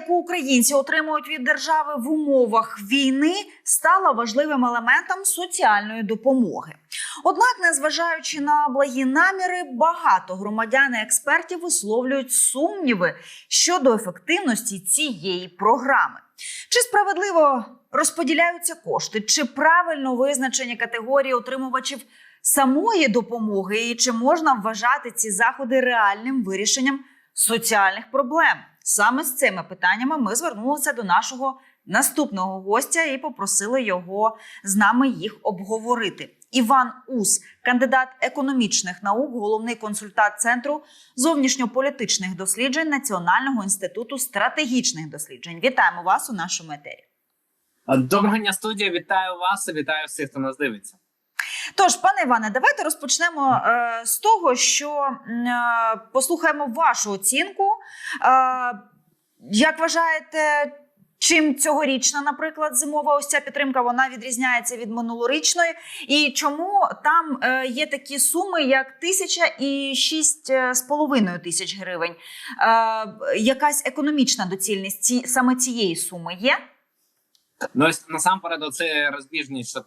яку українці отримують від держави в умовах війни, стала важливим елементом соціальної допомоги. Однак, незважаючи на благі наміри, багато громадян і експертів висловлюють сумніви щодо ефективності цієї програми. Чи справедливо розподіляються кошти, чи правильно визначені категорії отримувачів самої допомоги, і чи можна вважати ці заходи реальним вирішенням соціальних проблем? Саме з цими питаннями ми звернулися до нашого наступного гостя і попросили його з нами їх обговорити. Іван Ус, кандидат економічних наук, головний консультант центру зовнішньополітичних досліджень Національного інституту стратегічних досліджень. Вітаємо вас у нашому етері. Доброго дня, студія. Вітаю вас і вітаю всіх, хто нас дивиться. Тож, пане Іване, давайте розпочнемо е, з того, що е, послухаємо вашу оцінку. Е, як вважаєте, чим цьогорічна, наприклад, зимова ось ця підтримка вона відрізняється від минулорічної? І чому там е, є такі суми, як тисяча і шість е, з половиною тисяч гривень? Е, якась економічна доцільність ці, саме цієї суми є? Ну насамперед, оце розбіжність, що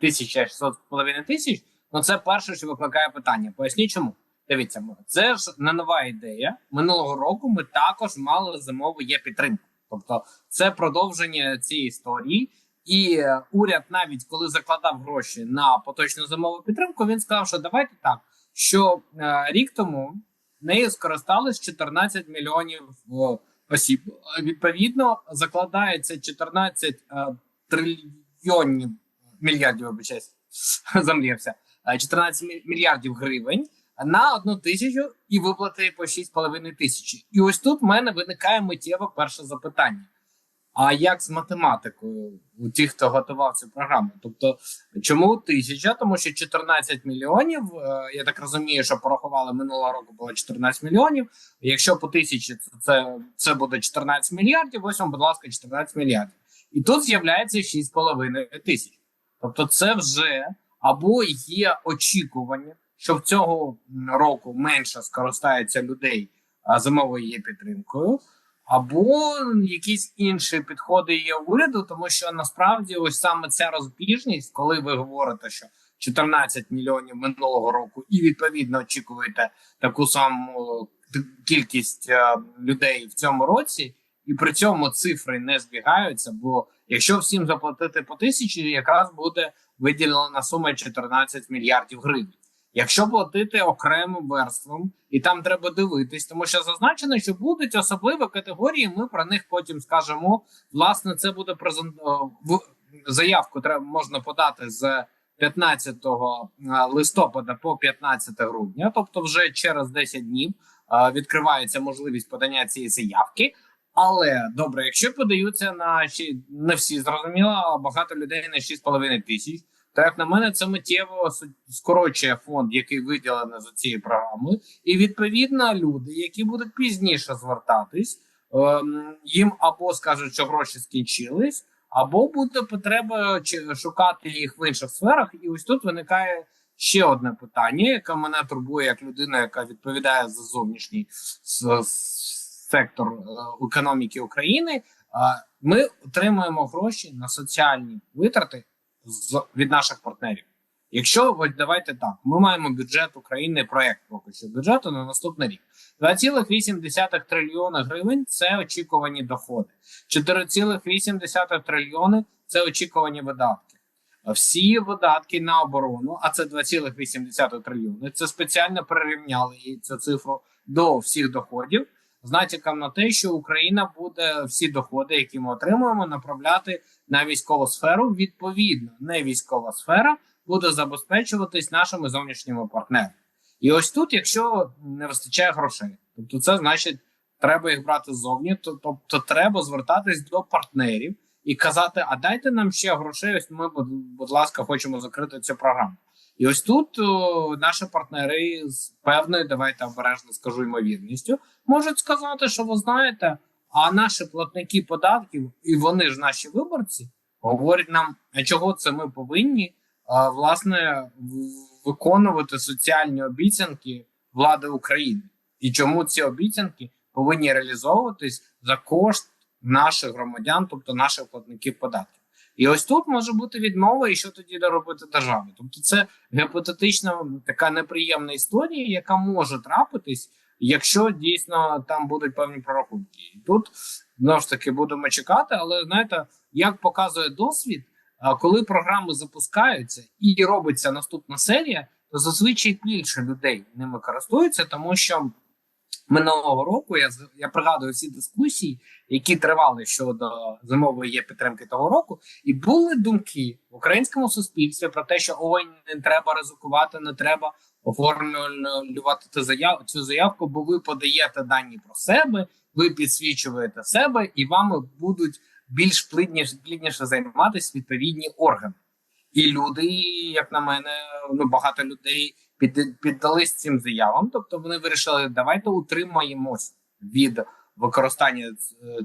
тисяча шістсот з половиною тисяч. Ну це перше, що викликає питання. Поясніть чому. Дивіться, це ж не нова ідея. Минулого року ми також мали зимову є підтримку. Тобто, це продовження цієї історії. І е, уряд, навіть коли закладав гроші на поточну зимову підтримку, він сказав, що давайте так, що е, рік тому нею скористались 14 мільйонів е, осіб. Відповідно, закладається 14 е, трильйонів мільярдів, вибачаюсь, замріявся, е, 14 мі- мільярдів гривень на одну тисячу і виплати по 6,5 тисячі. І ось тут в мене виникає миттєве перше запитання. А як з математикою у тих, хто готував цю програму? Тобто, чому тисяча? Тому що 14 мільйонів. е, Я так розумію, що порахували минулого року було 14 мільйонів. Якщо по тисячі це, це, це буде 14 мільярдів. Ось вам, будь ласка, 14 мільярдів. І тут з'являється 6,5 тисяч. Тобто, це вже або є очікування, що в цього року менше скористається людей зимовою є підтримкою. Або якісь інші підходи є уряду, тому що насправді ось саме ця розбіжність, коли ви говорите, що 14 мільйонів минулого року, і відповідно очікуєте таку саму кількість е, людей в цьому році, і при цьому цифри не збігаються. Бо якщо всім заплатити по тисячі, якраз буде виділена сума 14 мільярдів гривень. Якщо платити окремим верствам, і там треба дивитись, тому що зазначено, що будуть особливі категорії. Ми про них потім скажемо. Власне, це буде презент... заявку. Треба можна подати з 15 листопада по 15 грудня, тобто вже через 10 днів е, відкривається можливість подання цієї заявки. Але добре, якщо подаються на не всі зрозуміло, багато людей на 6,5 тисяч. То, як на мене, це миттєво скорочує фонд, який виділений за цією програмою, і відповідно люди, які будуть пізніше звертатись, ем, їм або скажуть, що гроші скінчились, або буде потреба шукати їх в інших сферах. І ось тут виникає ще одне питання, яке мене турбує як людина, яка відповідає за зовнішній сектор е, економіки України. Ми отримуємо гроші на соціальні витрати з від наших партнерів. Якщо ось давайте так, ми маємо бюджет України, проект поки що бюджету на наступний рік. 2,8 трильйона гривень це очікувані доходи. 4,8 трильйони це очікувані видатки. Всі видатки на оборону, а це 2,8 трильйони. Це спеціально прирівняли цю цифру до всіх доходів з натяком на те, що Україна буде всі доходи, які ми отримуємо, направляти на військову сферу. Відповідно, не військова сфера буде забезпечуватись нашими зовнішніми партнерами. І ось тут, якщо не вистачає грошей, тобто це значить, треба їх брати ззовні, то тобто треба звертатись до партнерів і казати: а дайте нам ще грошей. Ось ми, будь, будь ласка, хочемо закрити цю програму. І ось тут о, наші партнери з певною, давайте обережно скажу ймовірністю, можуть сказати, що ви знаєте, а наші платники податків, і вони ж наші виборці, говорять нам, чого це ми повинні а, власне виконувати соціальні обіцянки влади України, і чому ці обіцянки повинні реалізовуватись за кошт наших громадян, тобто наших платників податків. І ось тут може бути відмова, і що тоді робити державі. Тобто, це гіпотетична така неприємна історія, яка може трапитись, якщо дійсно там будуть певні прорахунки. І тут знову ж таки будемо чекати, але знаєте, як показує досвід, коли програми запускаються і робиться наступна серія, то зазвичай більше людей ними користуються, тому що минулого року я я пригадую всі дискусії, які тривали щодо зимової є підтримки того року, і були думки в українському суспільстві про те, що ой, не треба ризикувати, не треба оформлювати заяву цю заявку, бо ви подаєте дані про себе, ви підсвічуєте себе, і вами будуть більш плідніше, плідніше займатися відповідні органи. І люди, як на мене, ну багато людей під, піддались цим заявам. Тобто вони вирішили, давайте утримаємось від використання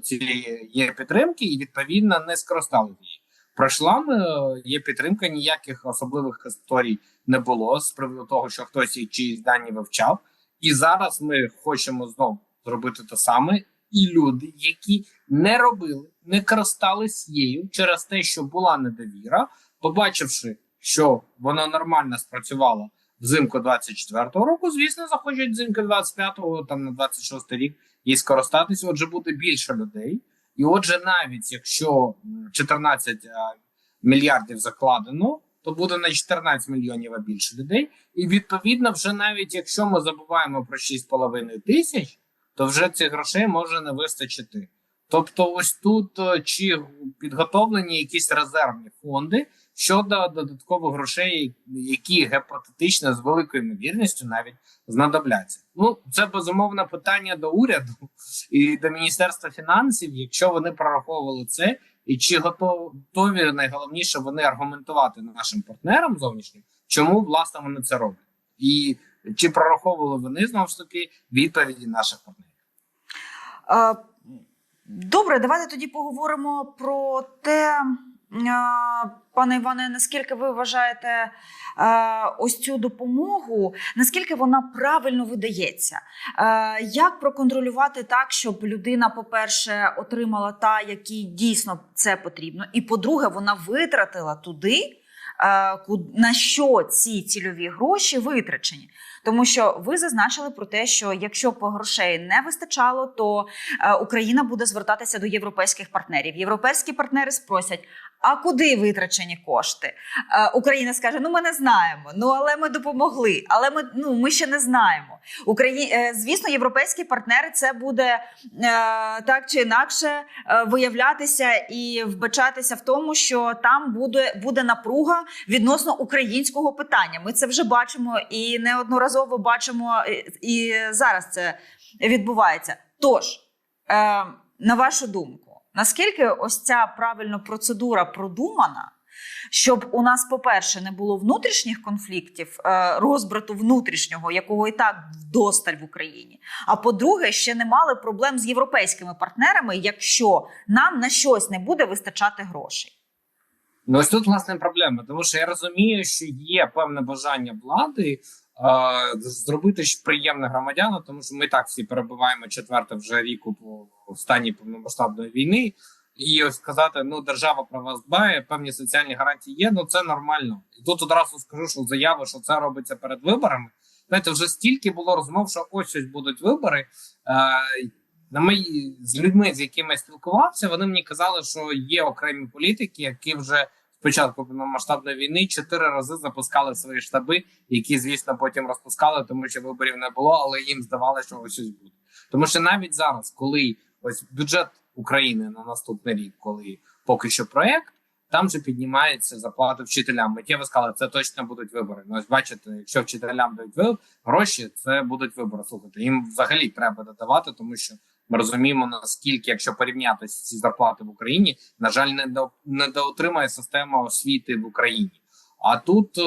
цієї підтримки, і відповідно не скористали її. Пройшла е, є підтримка, ніяких особливих історій не було з приводу того, що хтось і чиїсь дані вивчав. І зараз ми хочемо знову зробити те саме. І люди, які не робили, не користались її через те, що була недовіра, побачивши, що вона нормально спрацювала взимку 24-го року, звісно, захочуть взимку 25-го, там на 26-й рік і скористатись. Отже, буде більше людей. І отже, навіть якщо 14 мільярдів закладено, то буде на 14 мільйонів а більше людей. І відповідно, вже навіть якщо ми забуваємо про 6,5 тисяч, то вже цих грошей може не вистачити. Тобто, ось тут е, чи підготовлені якісь резервні фонди щодо додаткових грошей, які гіпотетично з великою ймовірністю навіть знадобляться. Ну це безумовно питання до уряду і до міністерства фінансів, якщо вони прораховували це, і чи готові найголовніше вони аргументувати нашим партнерам зовнішнім, чому власне вони це роблять, і чи прораховували вони знову ж таки відповіді наших партнерів. Е, Добре, давайте тоді поговоримо про те, пане Іване, наскільки ви вважаєте е, ось цю допомогу, наскільки вона правильно видається? Е, Як проконтролювати так, щоб людина, по-перше, отримала та, якій дійсно це потрібно, і по-друге, вона витратила туди, е, на що ці цільові гроші витрачені? Тому що ви зазначили про те, що якщо б грошей не вистачало, то Україна буде звертатися до європейських партнерів. Європейські партнери спросять: а куди витрачені кошти? Е, Україна скаже: Ну, ми не знаємо. Ну але ми допомогли. Але ми ну ми ще не знаємо. Украї... е, Звісно, європейські партнери це буде е, так чи інакше виявлятися і вбачатися в тому, що там буде, буде напруга відносно українського питання. Ми це вже бачимо і неодноразово бачимо, і, зараз це відбувається. Тож, на вашу думку, наскільки ось ця правильно процедура продумана? Щоб у нас, по-перше, не було внутрішніх конфліктів, е, розбрату внутрішнього, якого і так вдосталь в Україні. А по-друге, ще не мали проблем з європейськими партнерами, якщо нам на щось не буде вистачати грошей. Ну ось тут власне проблема, тому що я розумію, що є певне бажання влади зробити щось приємне громадянам, тому що ми так всі перебуваємо четверте вже рік у в стані повномасштабної війни. І ось сказати, ну держава про вас дбає, певні соціальні гарантії є. Ну це нормально. І тут одразу скажу, що заяви, що це робиться перед виборами. Знаєте, вже стільки було розмов, що ось ось будуть вибори. На мої з людьми, з якими я спілкувався, вони мені казали, що є окремі політики, які вже спочатку повномасштабної війни чотири рази запускали свої штаби, які, звісно, потім розпускали, тому що виборів не було, але їм здавалося, що ось ось буде. Тому що навіть зараз, коли ось бюджет України на наступний рік, коли поки що проект, там же піднімається зарплата вчителям. Миттєво сказали, це точно будуть вибори. Ну, ось бачите, якщо вчителям дають гроші, це будуть вибори. Слухайте, їм взагалі треба додавати, тому що ми розуміємо наскільки, якщо порівняти ці зарплати в Україні, на жаль, не до не доотримає система освіти в Україні. А тут, е,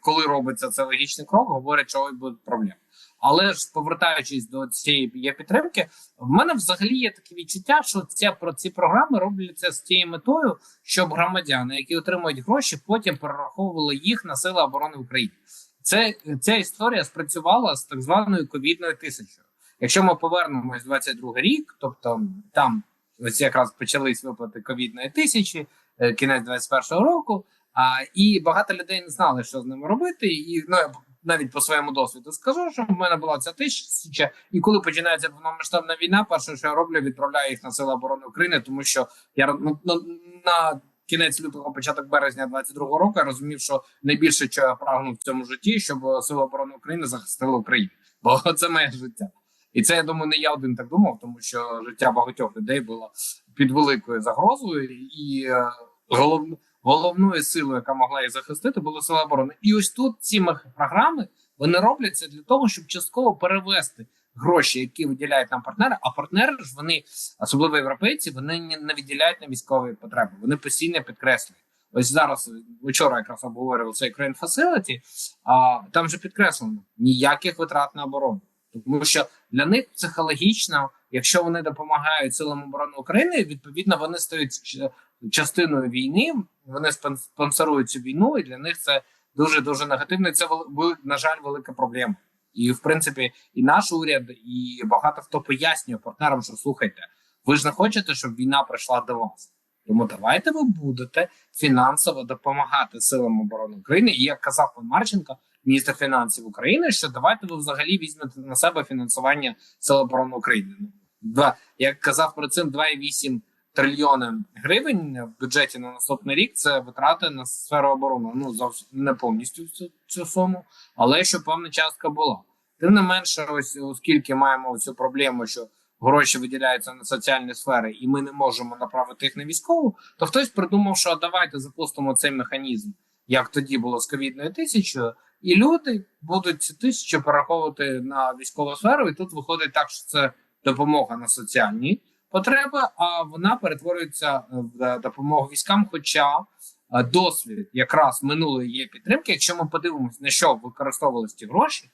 коли робиться це логічний крок, говорять, що ой, будуть проблеми. Але ж повертаючись до цієї підтримки, в мене взагалі є таке відчуття, що ця про ці програми робляться з тією метою, щоб громадяни, які отримують гроші, потім перераховували їх на сили оборони України. Це ця історія спрацювала з так званою ковідною тисячою. Якщо ми повернемось в 22 рік, тобто там ось якраз почались виплати ковідної тисячі, е, кінець 21 року. А і багато людей не знали, що з ними робити. І ну я навіть по своєму досвіду скажу, що в мене була ця тисяча, і коли починається повномасштабна війна, перше, що я роблю, відправляю їх на сили оборони України, тому що я ну, ну, на кінець лютого, початок березня 22-го року я розумів, що найбільше, що я прагну в цьому житті, щоб сили оборони України захистили Україну, бо це моє життя. І це я думаю, не я один так думав, тому що життя багатьох людей було під великою загрозою, і е, голов, головною силою, яка могла їх захистити, була сила оборони. І ось тут ці програми вони робляться для того, щоб частково перевести гроші, які виділяють нам партнери. А партнери ж вони, особливо європейці, вони не- виділяють на військові потреби. Вони постійно підкреслюють. Ось зараз вчора якраз обговорював цей Ukraine Facility, а там же підкреслено ніяких витрат на оборону. Тому що для них психологічно, якщо вони допомагають силам оборони України, відповідно вони стають частиною війни. Вони спон- спонсорують цю війну, і для них це дуже дуже негативно. І Це на жаль, велика проблема. І в принципі, і наш уряд, і багато хто пояснює партнерам, що слухайте, ви ж не хочете, щоб війна прийшла до вас. Тому давайте ви будете фінансово допомагати силам оборони України. І як казав пан Марченко, міністр фінансів України, що давайте ви взагалі візьмете на себе фінансування Сил оборони України. Ну, Два, як казав про цим 2,8 трильйони гривень в бюджеті на наступний рік. Це витрати на сферу оборони. Ну зовсім не повністю цю, цю суму, але що певна частка була. Тим не менше, ось оскільки маємо цю проблему, що гроші виділяються на соціальні сфери, і ми не можемо направити їх на військову, то хтось придумав, що давайте запустимо цей механізм, як тоді було з ковідною тисячою, і люди будуть цю тисячу перераховувати на військову сферу. І тут виходить так, що це допомога на соціальні потреби, а вона перетворюється в допомогу військам. Хоча е, досвід якраз минулої є підтримки. Якщо ми подивимося, на що використовувалися ті гроші,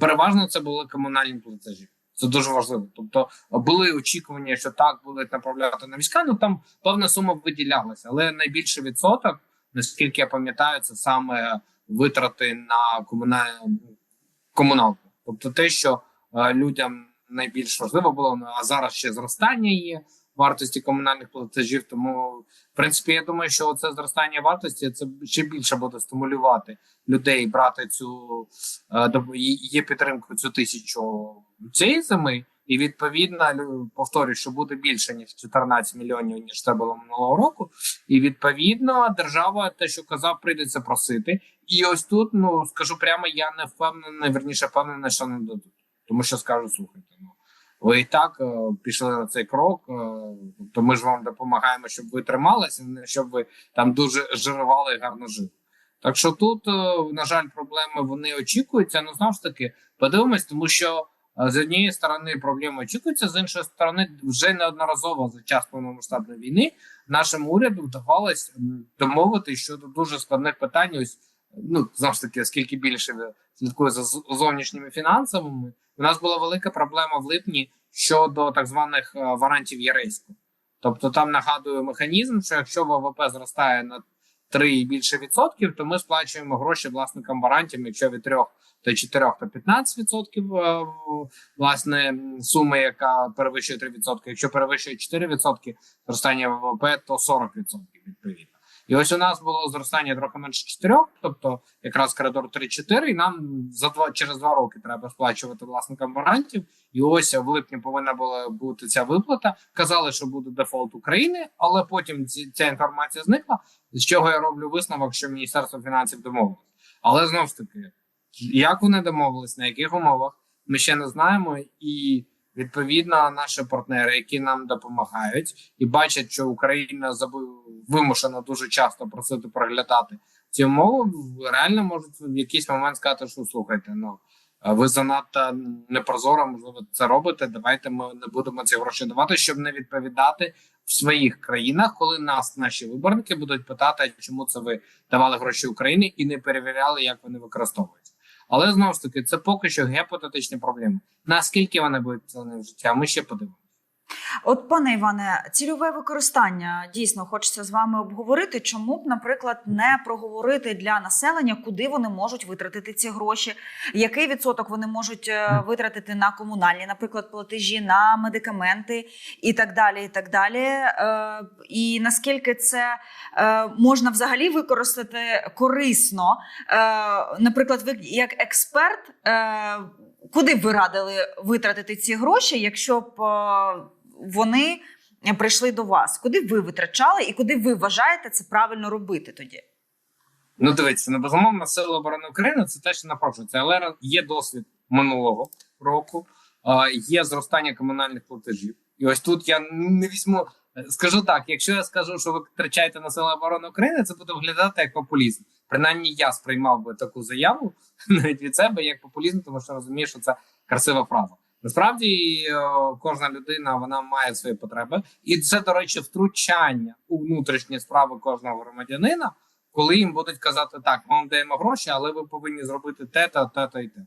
переважно це були комунальні платежі. Це дуже важливо. Тобто були очікування, що так будуть направляти на війська. Ну там певна сума виділялася, але найбільший відсоток, наскільки я пам'ятаю, це саме витрати на комунальну комуналку. Тобто, те, що е, людям найбільш важливо було, ну, а зараз ще зростання є вартості комунальних платежів. Тому, в принципі, я думаю, що це зростання вартості це ще більше буде стимулювати людей брати цю е, є- підтримку цю тисячу цієї зими. І відповідно повторюю, що буде більше ніж 14 мільйонів, ніж це було минулого року. І відповідно держава, те, що казав, прийдеться просити. І ось тут, ну скажу прямо, я не впевнений, верніше впевнений, що не дадуть. Тому що скажу, слухайте, ну ви і так е, пішли на цей крок. Е, то ми ж вам допомагаємо, щоб ви трималися, не щоб ви там дуже жирували і гарно жили. Так що тут, е, на жаль, проблеми вони очікуються. Ну знову ж таки, подивимось, тому що з однієї сторони проблеми очікуються, з іншої сторони, вже неодноразово за час повномасштабної війни нашому уряду вдавалось м, домовити щодо дуже складних питань. Ось ну знову ж таки, оскільки більше слідкує за зовнішніми фінансовими, у нас була велика проблема в липні щодо так званих е, варантів Єрейську. Тобто там нагадую механізм, що якщо ВВП зростає на 3 і більше відсотків, то ми сплачуємо гроші власникам варантів, якщо від 3 до 4, то 15 відсотків е, власне суми, яка перевищує 3 відсотки. Якщо перевищує 4 відсотки зростання ВВП, то 40 відсотків відповідно. І ось у нас було зростання трохи менше 4, тобто якраз коридор 3-4, і нам за два через два роки треба сплачувати власникам варантів. І ось в липні повинна була бути ця виплата. Казали, що буде дефолт України, але потім ці, ця інформація зникла. З чого я роблю висновок, що Міністерство фінансів домовилось. Але знову ж таки, як вони домовились, на яких умовах, ми ще не знаємо. І відповідно наші партнери, які нам допомагають, і бачать, що Україна вимушена дуже часто просити проглядати ці умови, реально можуть в якийсь момент сказати, що слухайте, ну. Ви занадто непрозоро, можливо, це робите. Давайте ми не будемо ці гроші давати, щоб не відповідати в своїх країнах, коли нас наші виборники будуть питати, чому це ви давали гроші Україні і не перевіряли, як вони використовуються. Але знову ж таки, це поки що гіпотетичні проблеми. Наскільки вони будуть в життя, ми ще подивимося. От, пане Іване, цільове використання дійсно хочеться з вами обговорити. Чому б, наприклад, не проговорити для населення, куди вони можуть витратити ці гроші, який відсоток вони можуть е, витратити на комунальні, наприклад, платежі, на медикаменти і так далі. І так далі. Е, І наскільки це е, можна взагалі використати корисно? Наприклад, ви як експерт, куди б ви радили витратити ці гроші, якщо б вони прийшли до вас? Куди ви витрачали і куди ви вважаєте це правильно робити тоді? Ну, дивіться, ну, безумовно, сили оборони України це те, що напрошується, але є досвід минулого року, є зростання комунальних платежів. І ось тут я не візьму. Скажу так: якщо я скажу, що ви витрачаєте на сили оборони України, це буде виглядати як популізм. Принаймні, я сприймав би таку заяву навіть від себе як популізм, тому що розумію, що це красива фраза. Насправді е, кожна людина вона має свої потреби, і це, до речі, втручання у внутрішні справи кожного громадянина, коли їм будуть казати так, ми вам даємо гроші, але ви повинні зробити те, та те, та і те.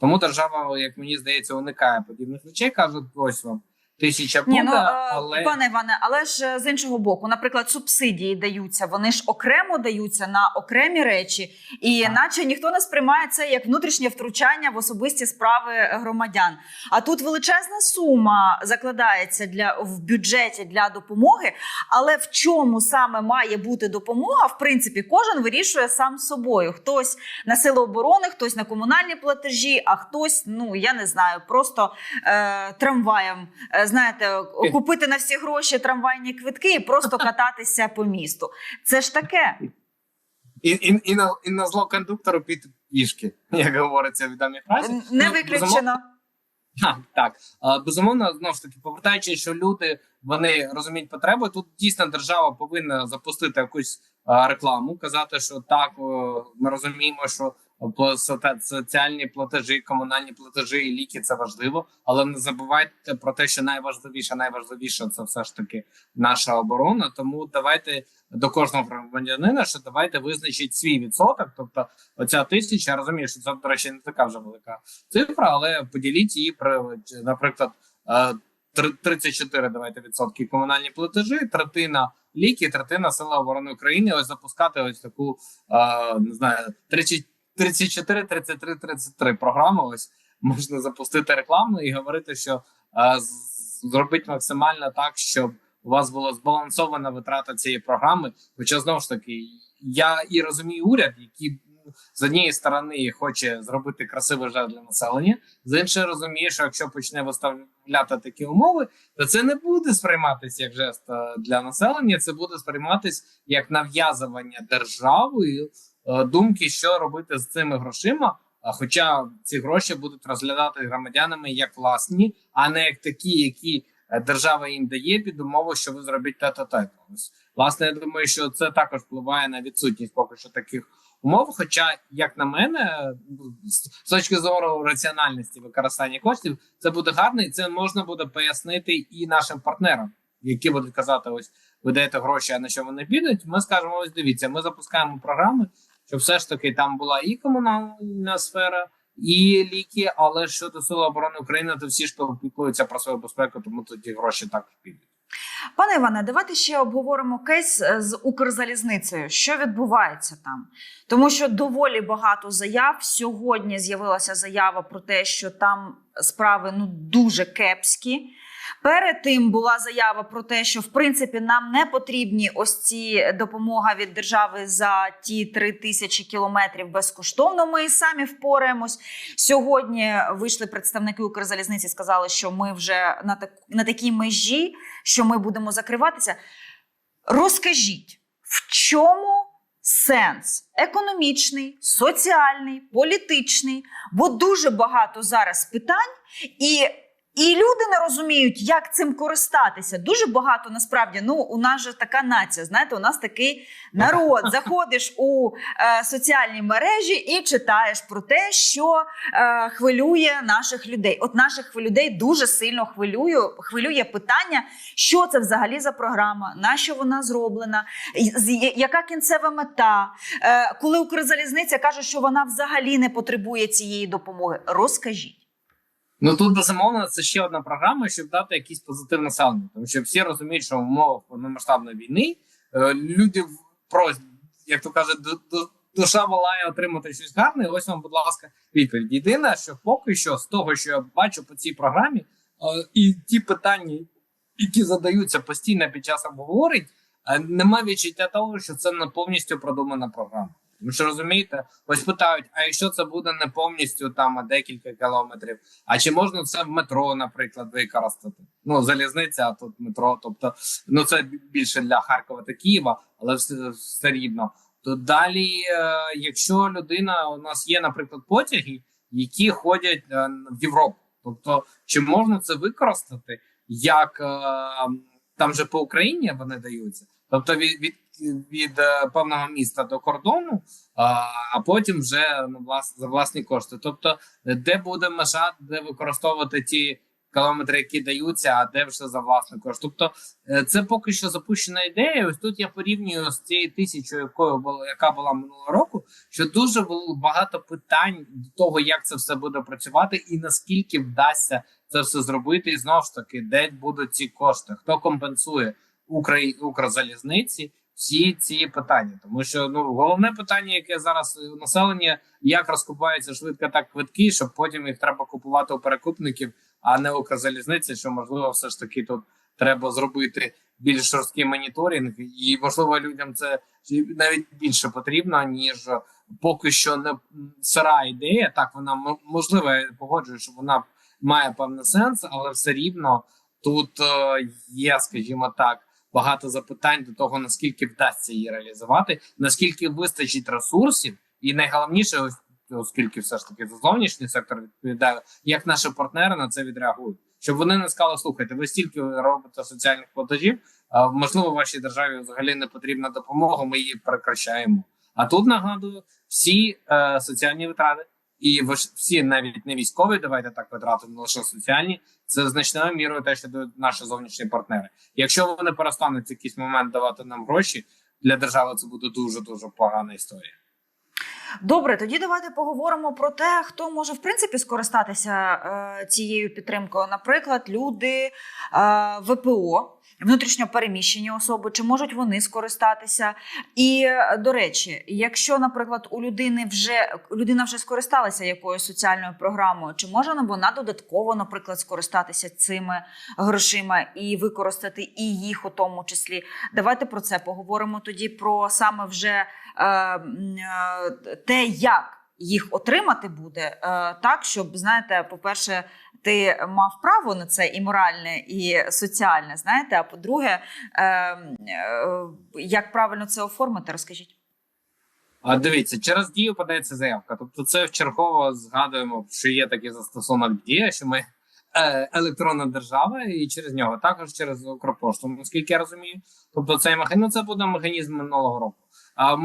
Тому держава, як мені здається, уникає подібних речей. кажуть, ось вам тисяча Ні, ну, е, але пане Іване, але ж е, з іншого боку, наприклад, субсидії даються, вони ж окремо даються на окремі речі, і Так. наче ніхто не сприймає це як внутрішнє втручання в особисті справи громадян. А тут величезна сума закладається для в бюджеті для допомоги. Але в чому саме має бути допомога? В принципі, кожен вирішує сам собою. Хтось на сили оборони, хтось на комунальні платежі, а хтось, ну я не знаю, просто е, трамваєм. е, Знаєте, купити на всі гроші трамвайні квитки і просто кататися по місту. Це ж таке. і, і, і, на, і на зло кондуктору під пішки, як говориться в відомій фразі. Не Ну, виключено. Так, так. А, безумовно, знову ж таки, повертаючись, що люди вони розуміють потребу. Тут дійсно держава повинна запустити якусь а, рекламу, казати, що так о, ми розуміємо, що соціальні платежі, комунальні платежі і ліки це важливо, але не забувайте про те, що найважливіше, найважливіше це все ж таки наша оборона. Тому давайте до кожного громадянина, що давайте визначить свій відсоток. Тобто, оця тисяча, я розумію, що це до речі не така вже велика цифра, але поділіть її при, наприклад, е, три- 34 давайте відсотки комунальні платежі, третина ліки, третина сила оборони України. Ось запускати ось таку е, не знаю, 30 34, 33, 33 програму. Ось можна запустити рекламу і говорити, що е, з- зробити максимально так, щоб у вас була збалансована витрата цієї програми. Хоча знову ж таки, я і розумію уряд, який ну, з однієї сторони хоче зробити красивий жест для населення, з іншої розуміє, що якщо почне виставляти такі умови, то це не буде сприйматися як жест е, для населення. Це буде сприйматися як нав'язування державою думки, що робити з цими грошима. Хоча ці гроші будуть розглядати громадянами як власні, а не як такі, які е, держава їм дає під умову, що ви зробіть те та те. Ось власне, я думаю, що це також впливає на відсутність поки що таких умов. Хоча, як на мене, з точки зору раціональності використання коштів, це буде гарно, і це можна буде пояснити і нашим партнерам, які будуть казати: ось ви даєте гроші, а на що вони підуть. Ми скажемо: ось дивіться, ми запускаємо програми, щоб все ж таки там була і комунальна сфера. І ліки, але щодо Сили оборони України, то всі ж піклуються про свою безпеку, тому тоді гроші також підуть. Пане Іване, давайте ще обговоримо кейс е, з Укрзалізницею. Що відбувається там? Тому що доволі багато заяв. Сьогодні з'явилася заява про те, що там справи ну дуже кепські. Перед тим була заява про те, що в принципі нам не потрібні ось ці допомога від держави за ті три тисячі кілометрів безкоштовно. Ми і самі впораємось. Сьогодні вийшли представники Укрзалізниці, сказали, що ми вже на так на такій межі, що ми будемо закриватися. Розкажіть, в чому сенс економічний, соціальний, політичний? Бо дуже багато зараз питань і. І люди не розуміють, як цим користатися. Дуже багато насправді. Ну, у нас же така нація. Знаєте, у нас такий народ. Заходиш у е, соціальні мережі і читаєш про те, що е, хвилює наших людей. От наших людей дуже сильно хвилює, хвилює питання, що це взагалі за програма, на що вона зроблена, яка кінцева мета. Е, коли Укрзалізниця каже, що вона взагалі не потребує цієї допомоги, розкажіть. Ну тут безумовно це ще одна програма, щоб дати якийсь позитив населенню, тому що всі розуміють, що в умовах повномасштабної війни е, люди просять, як то ду- душа волає отримати щось гарне. і Ось вам, будь ласка, відповідь. Єдине, що поки що з того, що я бачу по цій програмі, е, і ті питання, які задаються постійно під час обговорень, е, нема відчуття того, що це не повністю продумана програма. Тому що розумієте, ось питають: а якщо це буде не повністю там а декілька кілометрів, а чи можна це в метро, наприклад, використати? Ну, залізниця, а тут метро. Тобто, ну це більше для Харкова та Києва, але все, все рівно. То далі, е, якщо людина у нас є, наприклад, потяги, які ходять е, в Європу, тобто чи можна це використати, як е, там же по Україні вони даються, тобто від від, е, певного міста до кордону, а, потім вже ну, влас, за власні кошти. Тобто, де буде межа, де використовувати ті кілометри, які даються, а де вже за власний кошт. Тобто, е, це поки що запущена ідея. Ось тут я порівнюю з цією тисячою, якою була яка була минулого року. Що дуже було багато питань до того, як це все буде працювати, і наскільки вдасться це все зробити. І знову ж таки, де будуть ці кошти, хто компенсує Украї... Укрзалізниці. Всі ці питання, тому що ну головне питання, яке зараз у населення, як розкупаються швидко так квитки, щоб потім їх треба купувати у перекупників, а не у Укрзалізниці, що можливо, все ж таки тут треба зробити більш жорсткий моніторинг, і можливо людям це навіть більше потрібно ніж поки що не сира ідея. Так вона можливо, я погоджую, що вона має певний сенс, але все рівно тут е, є, скажімо так, багато запитань до того, наскільки вдасться її реалізувати, наскільки вистачить ресурсів, і найголовніше, оскільки все ж таки за зовнішній сектор відповідає, як наші партнери на це відреагують, щоб вони не сказали: слухайте, ви стільки робите соціальних платежів, можливо, вашій державі взагалі не потрібна допомога. Ми її прекращаємо. А тут нагадую всі е, соціальні витрати. І всі навіть не військові, давайте так витрати, не лише соціальні. Це значною мірою те, що дають наші зовнішні партнери. Якщо вони перестануть в якийсь момент давати нам гроші для держави, це буде дуже дуже погана історія. Добре, тоді давайте поговоримо про те, хто може в принципі скористатися е, цією підтримкою. Наприклад, люди е, ВПО, внутрішньо переміщені особи, чи можуть вони скористатися? І е, до речі, якщо, наприклад, у людини вже людина вже скористалася якоюсь соціальною програмою, чи може вона додатково, наприклад, скористатися цими грошима і використати і їх у тому числі? Давайте про це поговоримо тоді про саме вже е, е, те, як їх отримати буде, е, так щоб знаєте, по-перше, ти мав право на це і моральне, і соціальне. Знаєте, а по-друге, е, е, як правильно це оформити, розкажіть. А дивіться, через дію подається заявка. Тобто, це вчергово згадуємо, що є такий застосунок дія, що ми е, електронна держава, і через нього також через Укрпошту, наскільки я розумію. Тобто, цей механізм ну, це буде механізм минулого року. А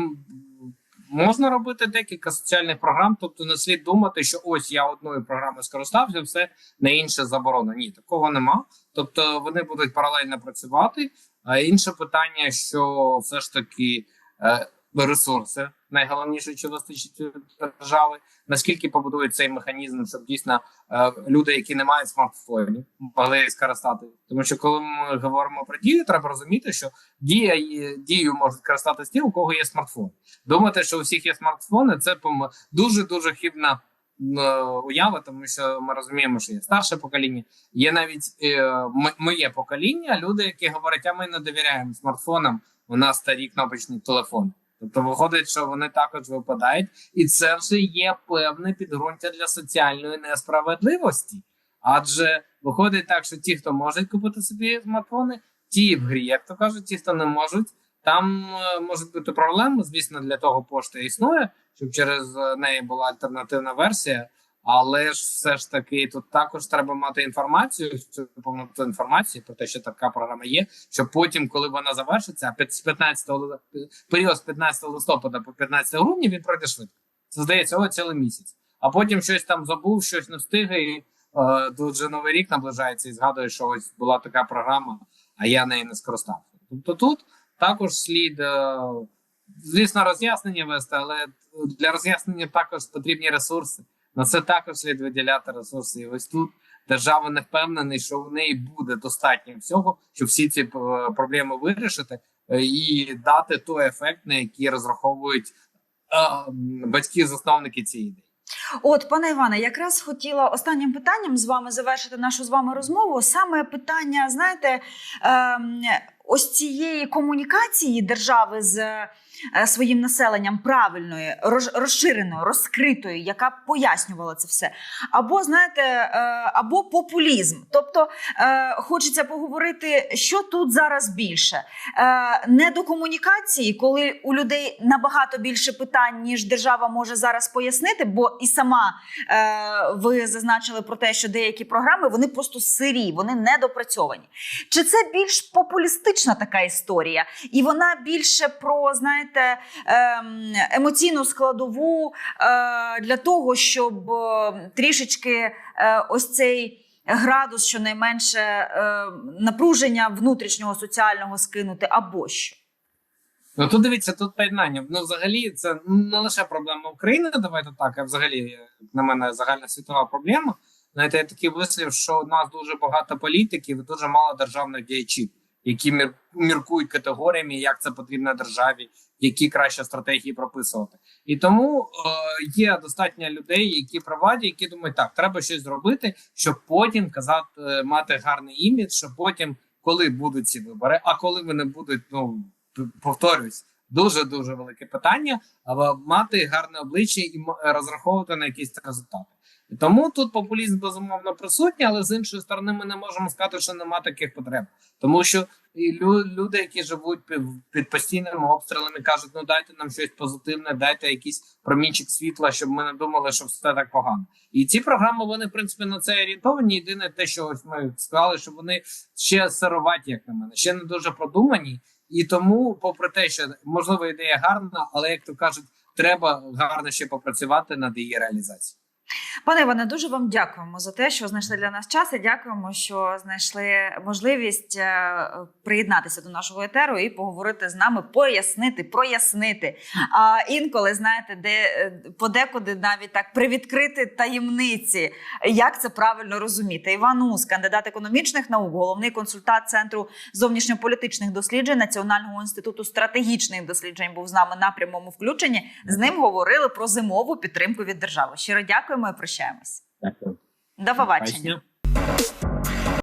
можна робити декілька соціальних програм, тобто не слід думати, що ось я одною програмою скористався, все на інше заборона. Ні, такого нема. Тобто вони будуть паралельно працювати. А інше питання, що все ж таки. Ресурси найголовніше, що вистачить держави. Наскільки побудують цей механізм, щоб дійсно е, люди, які не мають смартфонів, могли скористати. Тому що коли ми говоримо про дію, треба розуміти, що дія дію можуть користатися ті, у кого є смартфон. Думати, що у всіх є смартфони, це дуже дуже хибна е, уява, тому що ми розуміємо, що є старше покоління, є навіть е, моє покоління, люди, які говорять, а ми не довіряємо смартфонам. У нас старі кнопочні телефони. Тобто виходить, що вони також випадають, і це вже є певне підґрунтя для соціальної несправедливості. Адже виходить так, що ті, хто можуть купити собі смартфони, ті в грі, як то кажуть, ті, хто не можуть, там е, можуть бути проблеми. Звісно, для того пошта існує, щоб через е, неї була альтернативна версія. Але ж все ж таки тут також треба мати інформацію, цю повноту інформацію про те, що така програма є. Щоб потім, коли вона завершиться, з 15 період з 15 листопада по 15 грудня він пройде швидко. Це здається, о цілий місяць. А потім щось там забув, щось не встиг, і е, тут вже новий рік наближається і згадує, що ось була така програма, а я нею не скористався. Тобто тут також слід, е, звісно, роз'яснення вести, але для роз'яснення також потрібні ресурси. На це також слід виділяти ресурси. І ось тут держава не впевнена, що в неї буде достатньо всього, щоб всі ці е, проблеми вирішити е, і дати той ефект, на який розраховують е, батьки-засновники цієї ідеї. От, пане Іване, якраз хотіла останнім питанням з вами завершити нашу з вами розмову. Саме питання, знаєте, ем, ось цієї комунікації держави з своїм населенням правильної, роз- розширеною, розкритою, яка б пояснювала це все. Або знаєте, е, або популізм. Тобто е, хочеться поговорити, що тут зараз більше. Е, не до комунікації, коли у людей набагато більше питань, ніж держава може зараз пояснити, бо і сама е, ви зазначили про те, що деякі програми вони просто сирі, вони недопрацьовані. Чи це більш популістична така історія, і вона більше про знаєте ем, емоційну складову е, для того, щоб е, трішечки е, ось цей. Градус щонайменше е, напруження внутрішнього соціального скинути або що. Ну тут дивіться, тут поєднання. Ну, взагалі, це не лише проблема України, давайте так, а взагалі, на мене, загальна світова проблема. Знаєте, є такий вислів, що у нас дуже багато політиків і дуже мало державних діячів, які міркують категоріями, як це потрібно державі, які краще стратегії прописувати. І тому е, є достатньо людей, які при владі, які думають, так, треба щось зробити, щоб потім казати, е, мати гарний імідж, щоб потім, коли будуть ці вибори, а коли вони будуть, ну повторюсь, дуже дуже велике питання, але мати гарне обличчя і розраховувати на якісь результати. Тому тут популізм безумовно присутній, але з іншої сторони, ми не можемо сказати, що нема таких потреб, тому що і лю- люди, які живуть під постійними обстрілами, кажуть: ну дайте нам щось позитивне, дайте якийсь промінчик світла, щоб ми не думали, що все так погано. І ці програми вони в принципі на це орієнтовані. Єдине те, що ось ми сказали, що вони ще сироваті, як на мене, ще не дуже продумані. І тому, попри те, що можливо ідея гарна, але як то кажуть, треба гарно ще попрацювати над її реалізацією. Пане Іване, дуже вам дякуємо за те, що знайшли для нас час, і дякуємо, що знайшли можливість е, приєднатися до нашого етеру і поговорити з нами, пояснити, прояснити. А інколи, знаєте, де е, подекуди навіть так привідкрити таємниці, як це правильно розуміти. Іван Ус, кандидат економічних наук, головний консультант центру зовнішньополітичних досліджень Національного інституту стратегічних досліджень, був з нами на прямому включенні. З ним говорили про зимову підтримку від держави. Щиро дякуємо і прощаємось. Дякую. До побачення. Бачення.